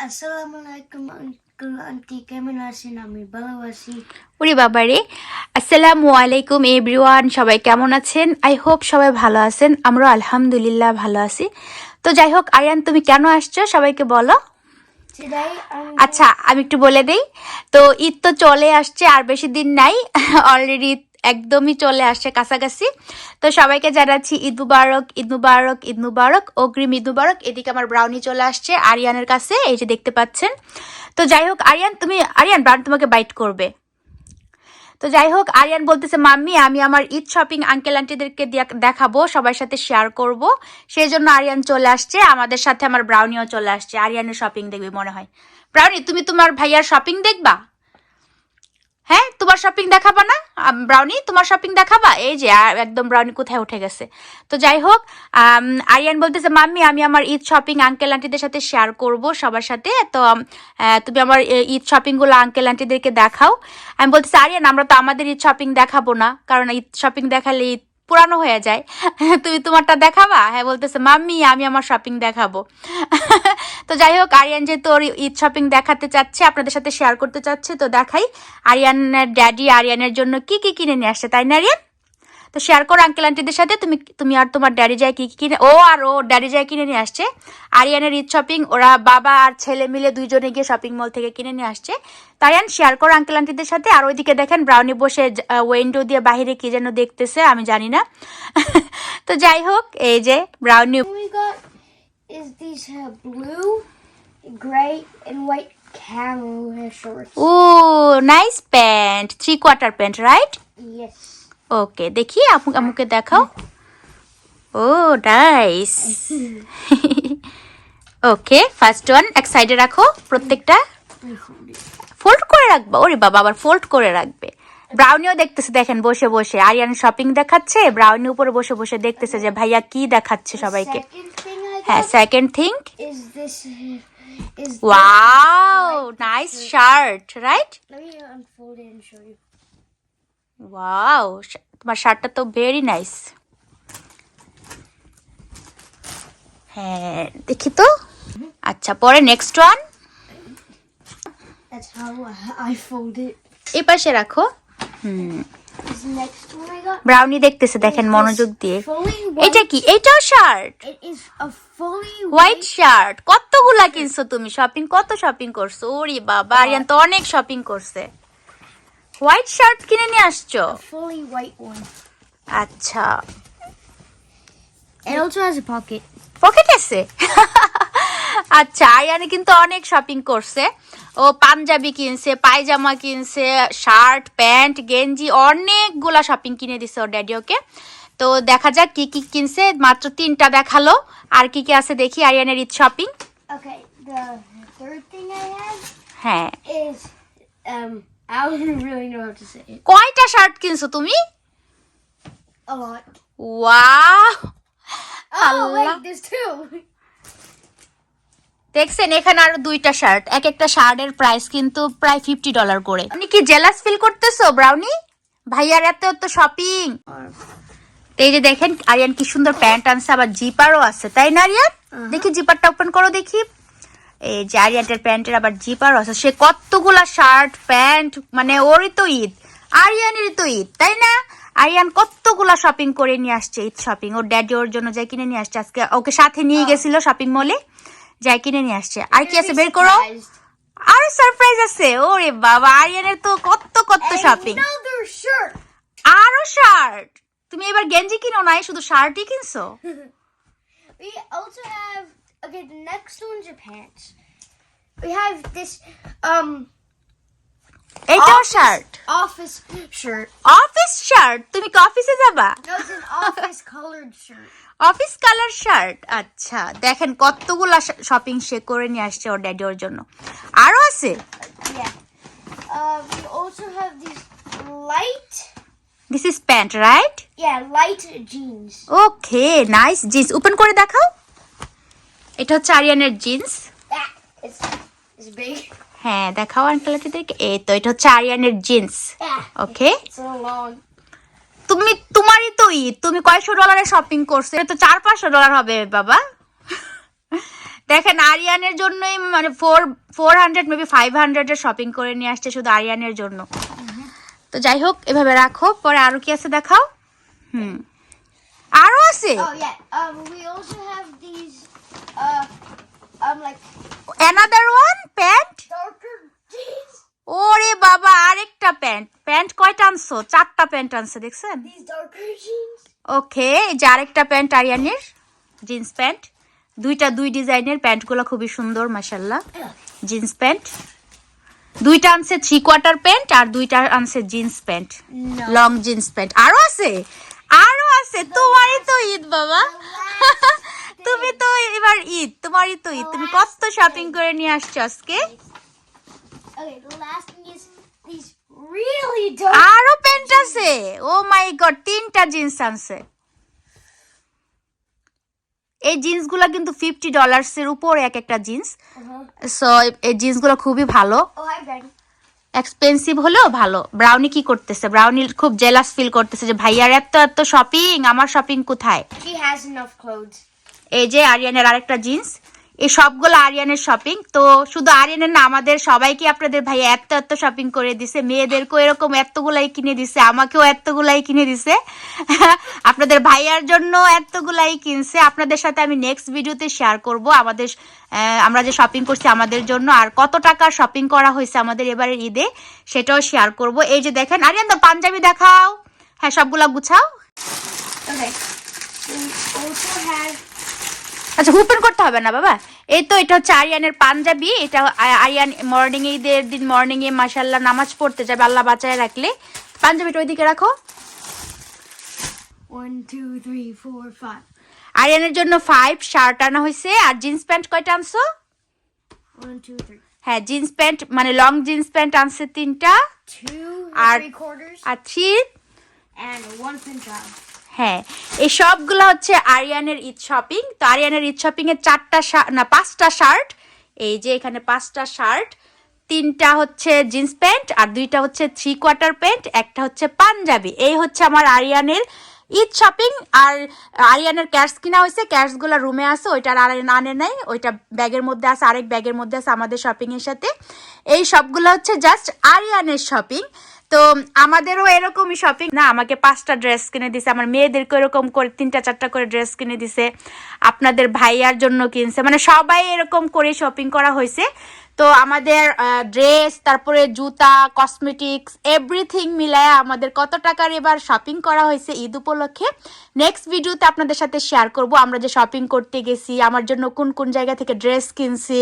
আসসালামু আলাইকুম uncle aunty কেমন আছেন আমি ভালো আছি। ওরে বাবারে আসসালামু আলাইকুম এভরিওয়ান। সবাই কেমন আছেন? আই হোপ সবাই ভালো আছেন। আমরা আলহামদুলিল্লাহ ভালো আছি। তো যাই হোক আরিয়ান তুমি কেন আসছো? সবাইকে বলো। আচ্ছা আমি একটু বলে দেই। তো ঈদ তো চলে আসছে আর বেশি দিন নাই। অলরেডি একদমই চলে আসছে কাছাকাছি। তো সবাইকে জানাচ্ছি ঈদ মুবারক ঈদ মুবারক ঈদ মুবারক, অগ্রিম ঈদ মুবারক। এদিকে আমার ব্রাউনি চলে আসছে আরিয়ানের কাছে, এই যে দেখতে পাচ্ছেন। তো যাই হোক, আরিয়ান, তুমি, আরিয়ান ব্রাউন তোমাকে বাইট করবে। তো যাই হোক, আরিয়ান বলতেছে, মাম্মি, আমি আমার ঈদ শপিং আঙ্কেল আন্টিদেরকে দেখাবো, সবার সাথে শেয়ার করব। সেই জন্য আরিয়ান চলে আসছে, আমাদের সাথে আমার ব্রাউনিও চলে আসছে, আরিয়ানের শপিং দেখবে মনে হয়। ব্রাউনি তুমি তোমার ভাইয়ার শপিং দেখবা? হ্যাঁ তোমার শপিং দেখাবা না? ব্রাউনি, তোমার শপিং দেখাবা? এই যে একদম ব্রাউনি কোথায় উঠে গেছে। তো যাই হোক আরিয়ান বলতেছে, মাম্মি, আমি আমার ঈদ শপিং আঙ্কেল আন্টিদের সাথে শেয়ার করব সবার সাথে। তো তুমি আমার ঈদ শপিংগুলো আঙ্কেল আন্টিদেরকে দেখাও। আমি বলতেছি, আরিয়ান, আমরা তো আমাদের ঈদ শপিং দেখাবো না। কারণ ঈদ শপিং দেখালে ঈদ পুরানো হয়ে যায়। তুমি তোমারটা দেখাবা? হ্যাঁ বলতেছে, মাম্মি, আমি আমার শপিং দেখাবো। তো যাই হোক, আরিয়ান যে তোর ঈদ শপিং দেখাতে চাচ্ছে, আপনাদের সাথে শেয়ার করতে চাচ্ছে, তো দেখাই আরিয়ানের ড্যাডি আরিয়ানের জন্য কি কি কিনে নিয়ে আসছে, তাই না, আরিয়ান? তো শেয়ার করো আঙ্কেল আন্টিদের সাথে। তুমি তুমি আর তোমার ড্যাডি যায় কি কি কিনে ও আর ও ড্যাডি যায় কিনে নিয়ে আসছে। আরিয়ানের ঈদ শপিং ওরা বাবা আর ছেলে মিলে দুইজনে গিয়ে শপিং মল থেকে কিনে নিয়ে আসছে। তাই আরিয়ান শেয়ার করো আঙ্কেল আন্টিদের সাথে। আর ওইদিকে দেখেন ব্রাউনি বসে উইন্ডো দিয়ে বাইরে কি যেন দেখতেছে আমি জানি না। তো যাই হোক এই যে brownie is these uh, blue, gray, and white shorts. O nice pant three quarter pant right Yes. Okay দেখি আপু আমুকে দেখাও। ও নাইস ওকে ফার্স্ট ওয়ান এক সাইডে রাখো প্রত্যেকটা। ফোল্ড করে রাখব ওরে বাবা আবার ফোল্ড করে রাখবে। ব্রাউনিও দেখতেছে দেখেন বসে বসে। আরিয়ান শপিং দেখাচ্ছে ব্রাউনি উপরে বসে বসে দেখতেছে যে ভাইয়া কি দেখাচ্ছে সবাইকে। হ্যাঁ second is wow nice shirt right wow তোমার শার্টটা তো ভেরি নাইস হ্যাঁ দেখি তো। আচ্ছা পরে next one That's how I fold it. এই পাশে রাখো। হুম. ব্রাউনি দেখতেছে দেখেন মনোযোগ দিয়ে। এটা কি? এটাও শার্ট? হোয়াইট শার্ট কতগুলা কিনছো তুমি? শপিং কত শপিং করছ? ওরে বাবা আরিয়ান তো অনেক শপিং করছে। হোয়াইট শার্ট কিনে নিয়ে আসছো? Fully white one. আচ্ছা। It also has a pocket. Pocket আছে? আচ্ছা আরিয়ানে কিন্তু অনেক শপিং করছে। ও পাঞ্জাবি কিনছে পায়জামা কিনছে শার্ট প্যান্ট গেঞ্জি অনেকগুলা শপিং কিনে দিছে ওর ড্যাডি ওকে। তো দেখা যাক কি কি কিনছে মাত্র তিনটা দেখাল। আর কি কি আছে দেখি আরিয়ানের Eid shopping Okay, the third thing I have হ্যাঁ। is um I don't really know how to say it. কয়টা শার্ট কিনছো তুমি? A lot. Wow Oh wait, there's two. দেখছেন এখানে আরও দুইটা শার্ট। এক একটা শার্টের প্রাইস কিন্তু প্রায় ফিফটি ডলার করে। আপনি কি জেলাস ফিল করতেছো ব্রাউনি ভাইয়ার এত এত শপিং এই যে দেখেন আরিয়ান কি সুন্দর প্যান্ট আনছে আবার জিপারও আছে তাই না আরিয়ান দেখি জিপারটা ওপেন করো দেখি। এই যে আরিয়ানের প্যান্টের আবার জিপার আছে। সে কতগুলা শার্ট প্যান্ট মানে ওরই তো ঈদ। আরিয়ানেরই তো ঈদ তাই না? আরিয়ান কতগুলা শপিং করে নিয়ে আসছে ঈদ শপিং ওর ড্যাডি ওর জন্য যাই কিনে নিয়ে আসছে। আজকে ওকে সাথে নিয়ে গেছিল শপিং মলে যাই কিনে নিয়ে আসছে। আর কি আছে? বের করো. আর সারপ্রাইজ আছে। ওরে বাবা আরিয়ানের তো কত কত শপিং আরও শার্ট তুমি এবার গেঞ্জি কিনো নাই শুধু শার্টই কিনছো? We also have okay. The next one's your pants. We have this um এইটাও office- shirt office shirt. Office shirt তুমি কি অফিসে যাবা No, it's an office colored shirt. Office colour shirt আচ্ছা দেখেন কতগুলা শপিং সে করে নিয়ে আসছে ওর ড্যাডি ওর জন্য আরও আছে Yeah. Uh, we also have these light, this is pant right yeah, light jeans. Okay nice jeans open করে দেখাও এটা হচ্ছে আরিয়ানের জিন্স. হ্যাঁ দেখাও আঙ্কেলটিদেরকে এই তো এটা হচ্ছে আরিয়ানের জিন্স। ওকে. তুমি তোমারই তো ঈদ। তুমি কয়শো ডলারে শপিং করছ? এটা তো চার পাঁচশো ডলার হবে বাবা। দেখেন আরিয়ানের জন্যই মানে four four hundred maybe five হান্ড্রেডের শপিং করে নিয়ে আসছে শুধু আরিয়ানের জন্য। তো যাই হোক এভাবে রাখো। পরে আরও কি আছে দেখাও? হুম। আরও আছে Oh yeah. Um, we also have these. Uh, um, like another one pant darker jeans. ওরে বাবা আরেকটা প্যান্ট প্যান্ট কয়টা আনছো? চারটা প্যান্ট আনছে দেখছেন. ওকে যে আরেকটা প্যান্ট আরিয়ানের জিন্স প্যান্ট দুইটা দুই ডিজাইনের প্যান্টগুলো খুবই সুন্দর মাসাল্লাহ জিন্স প্যান্ট দুইটা আনছে থ্রি কোয়ার্টার প্যান্ট আর দুইটা আনছে jeans pant. Long jeans pant আরও আছে? আরও আছে? তোমারই তো ঈদ বাবা। তুমি তো এবার ঈদ তোমারই তো ঈদ। তুমি কত শপিং করে নিয়ে আসছো আজকে. আরও প্যান্ট আছে। ও মাই গড তিনটা জিন্স আনছে। এই জিন্সগুলো কিন্তু ফিফটি ডলার্স এর উপরে এক একটা জিন্স Uh-huh. সো এই জিন্সগুলো খুবই ভালো। Oh. এক্সপেন্সিভ হলেও ভালো। ব্রাউনি কি করতেছে? ব্রাউনি খুব জেলাস ফিল করতেছে যে ভাইয়ার এত এত শপিং আমার শপিং কোথায়? এই যে আরিয়ানের আরেকটা জিন্স, এই সবগুলো আরিয়ানের শপিং তো শুধু আরিয়ানের না, আমাদের সবাইকে আপনাদের ভাই এত এত শপিং করে দিছে, মেয়েদেরকেও এরকম এতগুলাই কিনে দিছে, আমাকেও এতগুলাই কিনে দিছে। আপনাদের ভাইয়ার জন্য এতগুলাই কিনছে। আপনাদের সাথে আমি নেক্সট ভিডিওতে শেয়ার করব আমাদের আমরা যে শপিং করছি আমাদের জন্য, আর কত টাকার শপিং করা হয়েছে আমাদের এবারের ঈদে, সেটাও শেয়ার করব। এই যে দেখেন, আরিয়ান তো পাঞ্জাবি দেখাও। হ্যাঁ সবগুলা গুছাও। Have. আচ্ছা হুপেন করতে হবে না বাবা। এই তো এটা হচ্ছে আরিয়ানের পাঞ্জাবি এটা আরিয়ান মর্নিং এ ঈদের দিন মর্নিং এ মাসাল্লাহ নামাজ পড়তে যাবে আল্লাহ বাঁচায় রাখলে। পাঞ্জাবিটা ওইদিকে রাখো. আরিয়ানের জন্য ফাইভ শার্ট আনা হয়েছে আর জিন্স প্যান্ট কয়টা আনছো. হ্যাঁ জিন্স প্যান্ট মানে লং জিন্স প্যান্ট আনছে তিনটা। Quarters. আর থ্রি and one pinch হ্যাঁ এই সবগুলো হচ্ছে আরিয়ানের ঈদ শপিং। তো আরিয়ানের ঈদ শপিং এর চারটা না, পাঁচটা শার্ট। এই যে এখানে পাঁচটা শার্ট, তিনটা হচ্ছে জিন্স প্যান্ট আর দুইটা হচ্ছে থ্রি কোয়ার্টার প্যান্ট, একটা হচ্ছে পাঞ্জাবি। এই হচ্ছে আমার আরিয়ানের ঈদ শপিং। আর আরিয়ানের ক্যাশ কিনা হয়েছে, ক্যাশগুলো রুমে আছে, ওইটা আর আনে নাই, ওইটা ব্যাগের মধ্যে আছে, আরেক ব্যাগের মধ্যে আছে আমাদের শপিং এর সাথে। এই সবগুলো হচ্ছে জাস্ট আরিয়ানের শপিং। তো আমাদেরও এরকমই শপিং। না, আমাকে পাঁচটা ড্রেস কিনে দিছে, আমার মেয়েদেরকে এরকম করে, তিনটা, চারটা করে ড্রেস কিনে দিছে, আপনাদের ভাইয়ার জন্য কিনছে। মানে সবাই এরকম করে শপিং করা হয়েছে। তো আমাদের ড্রেস তারপরে জুতা কসমেটিক্স এভরিথিং মিলায় আমাদের কত টাকার এবার শপিং করা হয়েছে ঈদ উপলক্ষে। নেক্সট ভিডিওতে আপনাদের সাথে শেয়ার করব আমরা যে শপিং করতে গেছি আমার জন্য কোন কোন জায়গা থেকে ড্রেস কিনছি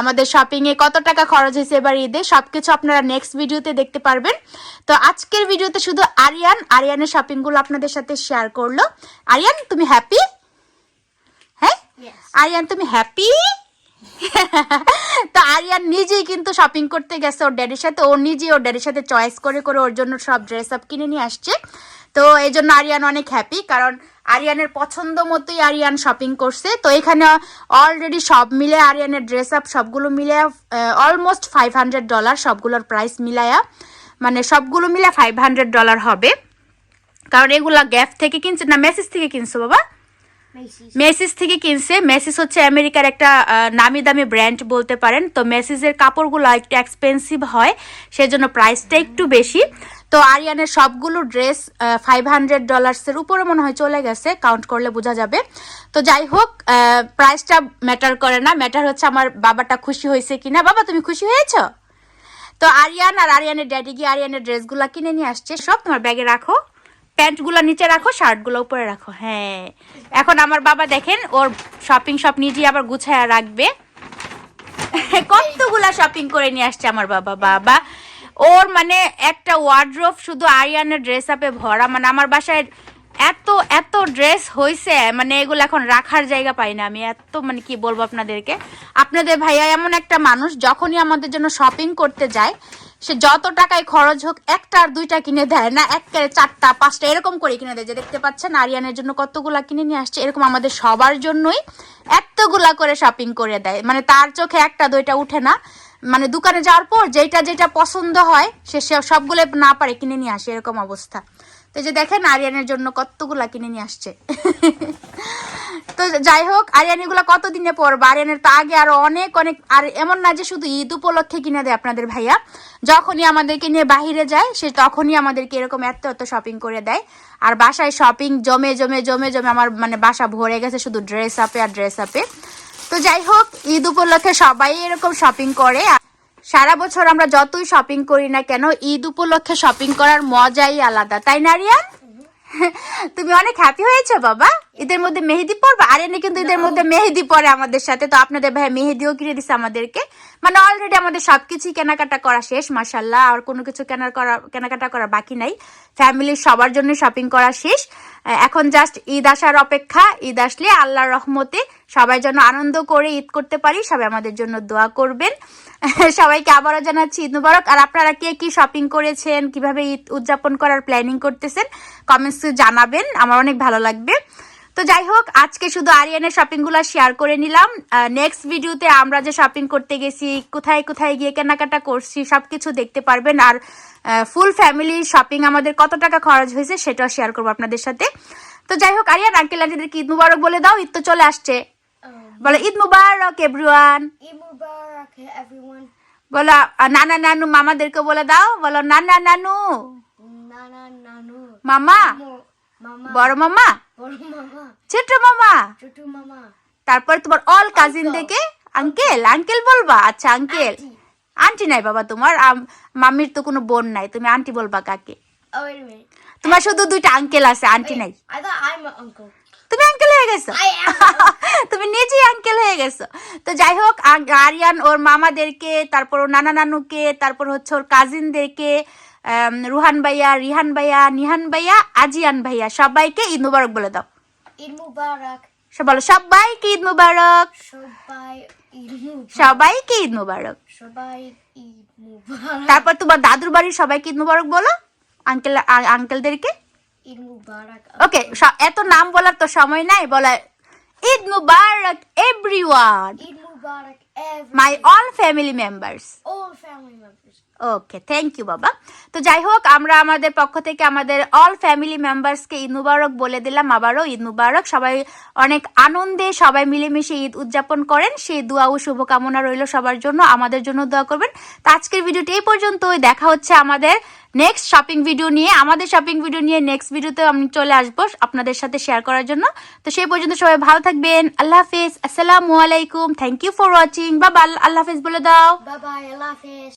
আমাদের শপিংয়ে কত টাকা খরচ হয়েছে এবার ঈদে সব কিছু আপনারা নেক্সট ভিডিওতে দেখতে পারবেন। তো আজকের ভিডিওতে শুধু আরিয়ান আরিয়ানের শপিংগুলো আপনাদের সাথে শেয়ার করল। আরিয়ান তুমি হ্যাপি হ্যাঁ? আরিয়ান তুমি হ্যাপি তো আরিয়ান নিজেই কিন্তু শপিং করতে গেছে ওর ড্যাডির সাথে। ও নিজেই ওর ড্যাডির সাথে চয়েস করে করে ওর জন্য সব ড্রেস আপ কিনে নিয়ে আসছে। তো এই জন্য আরিয়ান অনেক হ্যাপি কারণ আরিয়ানের পছন্দ মতোই আরিয়ান শপিং করছে। তো এখানে অলরেডি সব মিলে আরিয়ানের ড্রেস আপ সবগুলো মিলে অলমোস্ট ফাইভ হান্ড্রেড ডলার সবগুলোর প্রাইস মিলায়া। মানে সবগুলো মিলে ফাইভ হান্ড্রেড ডলার হবে। কারণ এগুলা গ্যাপ থেকে কিনছে না মেসেজ থেকে কিনছো বাবা. মেসিস থেকে কিনছে। মেসিস হচ্ছে আমেরিকার একটা নামি দামি ব্র্যান্ড বলতে পারেন। তো মেসিসের কাপড়গুলো একটু এক্সপেন্সিভ হয় সেজন্য প্রাইসটা একটু বেশি। তো আরিয়ানের সবগুলো ড্রেস ফাইভ হান্ড্রেড ডলার্সের উপরে মনে হয় চলে গেছে কাউন্ট করলে বোঝা যাবে। তো যাই হোক প্রাইসটা ম্যাটার করে না। ম্যাটার হচ্ছে আমার বাবাটা খুশি হয়েছে কিনা। বাবা তুমি খুশি হয়েছো? তো আরিয়ান আর আরিয়ানের ড্যাডি গিয়ে আরিয়ানের ড্রেসগুলো কিনে নিয়ে আসছে। সব তোমার ব্যাগে রাখো। প্যান্টগুলো নিচে রাখো, শার্টগুলো উপরে রাখো। হ্যাঁ। এখন আমার বাবা দেখেন, ওর শপিং সব নিজেই আবার গুছায় রাখবে। কতগুলা শপিং করে নিয়ে আসছে আমার বাবা বাবা। ওর মানে একটা ওয়ার্ড্রোফ শুধু আরিয়ানের ড্রেস আপে ভরা মানে আমার বাসায় এত এত ড্রেস হয়েছে মানে এগুলো এখন রাখার জায়গা পাই না আমি। এত মানে কি বলব আপনাদেরকে? আপনাদের ভাইয়া এমন একটা মানুষ, যখনই আমাদের জন্য শপিং করতে যায় সে যত টাকায় খরচ হোক, একটা আর দুইটা কিনে দেয় না এক কেড়ে চারটা, পাঁচটা, এরকম করে কিনে দেয়। যে দেখতে পাচ্ছেন, আরিয়ানের জন্য কতগুলা কিনে নিয়ে আসছে, এরকম আমাদের সবার জন্যই এতগুলা করে শপিং করে দেয়। মানে তার চোখে একটা, দুইটা উঠে না। মানে দোকানে যাওয়ার পর যেটা যেটা পছন্দ হয়, সে সে সবগুলো না পারে কিনে নিয়ে আসে, এরকম অবস্থা। তো যে দেখেন আরিয়ানের জন্য কতগুলা কিনে নিয়ে আসছে। তো যাই হোক আরিয়ানিগুলো কতদিনে পরবে? আরিয়ানের তো আগে আরও অনেক অনেক, আর এমন না যে শুধু ঈদ উপলক্ষে কিনে দেয় আপনাদের ভাইয়া। যখনই আমাদেরকে নিয়ে বাহিরে যায়, সে তখনই আমাদেরকে এরকম এত এত শপিং করে দেয়। আর বাসায় শপিং জমে জমে জমে জমে আমার মানে বাসা ভরে গেছে শুধু ড্রেস আপে আর ড্রেস আপে তো যাই হোক, ঈদ উপলক্ষে সবাই এরকম শপিং করে। সারা বছর আমরা যতই শপিং করি না কেন, ঈদ উপলক্ষে শপিং করার মজাই আলাদা। তাই না তুমি অনেক হ্যাপি হয়েছো, বাবা। ঈদের মধ্যে মেহেদি পরবা? আরিয়ানি কিন্তু ঈদের মধ্যে মেহেদি পরে আমাদের সাথে। তো আপনাদের ভাই মেহেদিও কিনে দিছে আমাদেরকে। মানে অলরেডি আমাদের সবকিছুই কেনাকাটা করা শেষ মাসাল্লাহ আর কোনো কিছু কেনার করা কেনাকাটা করা বাকি নাই। ফ্যামিলির সবার জন্য শপিং করা শেষ। এখন জাস্ট ঈদ আসার অপেক্ষা। ঈদ আসলে আল্লাহর রহমতে সবাই যেন আনন্দ করে ঈদ করতে পারি সবাই আমাদের জন্য দোয়া করবেন। সবাইকে আবারও জানাচ্ছি ঈদ মুবারক। আর আপনারা কে কি শপিং করেছেন কীভাবে ঈদ উদযাপন করার প্ল্যানিং করতেছেন কমেন্টসে জানাবেন। আমার অনেক ভালো লাগবে। তো যাই হোক আজকে শুধু আরিয়ানের শপিংগুলো শেয়ার করে নিলাম। নেক্সট ভিডিওতে আমরা যে শপিং করতে গেছি কোথায় কোথায় গিয়ে কেনাকাটা করছি সবকিছু দেখতে পারবেন। আর ফুল ফ্যামিলি শপিং আমাদের কত টাকা খরচ হয়েছে সেটাও শেয়ার করব আপনাদের সাথে। তো যাই হোক আরিয়ান আঙ্কেল আন্টিদেরকে ঈদ মুবারক বলে দাও ঈদ তো চলে আসছে। Um, বলো ঈদ মুবারক এভরিওয়ান. বলো নানা নানু মামাদেরকে বলে দাও। বলো নানা নানু. মামা। বড় মামা? Boro Mama. ছোট মামা? তারপর তোমার অল কাজিন থেকে আঙ্কেল আঙ্কেল বলবা? আচ্ছা আঙ্কেল আন্টি নাই বাবা তোমার মামির তো কোনো বোন নাই তুমি আন্টি বলবা কাকে? Oh. তোমার শুধু দুইটা আঙ্কেল আছে আন্টি নাই. তুমি আঙ্কেল হয়ে গেছো? তুমি নিজেই আঙ্কেল হয়ে গেছো। তো যাই হোক আরিয়ান ওর মামাদেরকে তারপর ওর নানা নানুকে তারপর হচ্ছে ওর কাজিনদেরকে রুহান ভাইয়া রিহান ভাইয়া নিহান ভাইয়া আজিয়ান ভাইয়া সবাইকে ঈদ মুবারক বলে দাও। Mubarak. সব বলো সবাইকে ঈদ মুবারক. সবাইকে ঈদ মুবারক। তারপর তোমার দাদুর বাড়ির সবাইকে ঈদ মুবারক বলো আঙ্কেল আঙ্কেলদেরকে ওকে এত নাম বলার তো সময় নাই বলা Eid Mubarak everyone Mubarak, everyone. My all family members all family members. Okay thank you বাবা তো যাই হোক আমরা আমাদের পক্ষ থেকে আমাদের অল ফ্যামিলি মেম্বার্সকে ঈদ মুবারক বলে দিলাম আবারও ঈদ মুবারক। সবাই অনেক আনন্দে সবাই মিলেমিশে ঈদ উদযাপন করেন। সেই দোয়া ও শুভকামনা রইল সবার জন্য। আমাদের জন্য দোয়া করবেন। তো আজকের ভিডিওটি এই পর্যন্তই। দেখা হচ্ছে আমাদের নেক্সট শপিং ভিডিও নিয়ে। আমাদের শপিং ভিডিও নিয়ে নেক্সট ভিডিওতে আমি চলে আসব আপনাদের সাথে শেয়ার করার জন্য। তো সেই পর্যন্ত সবাই ভালো থাকবেন। আল্লাহ হাফিজ। আসসালামু আলাইকুম। থ্যাংক ইউ ফর ওয়াচিং বাবা আল্লাহ হাফিজ বলে দাও Bye bye, Allah Hafiz.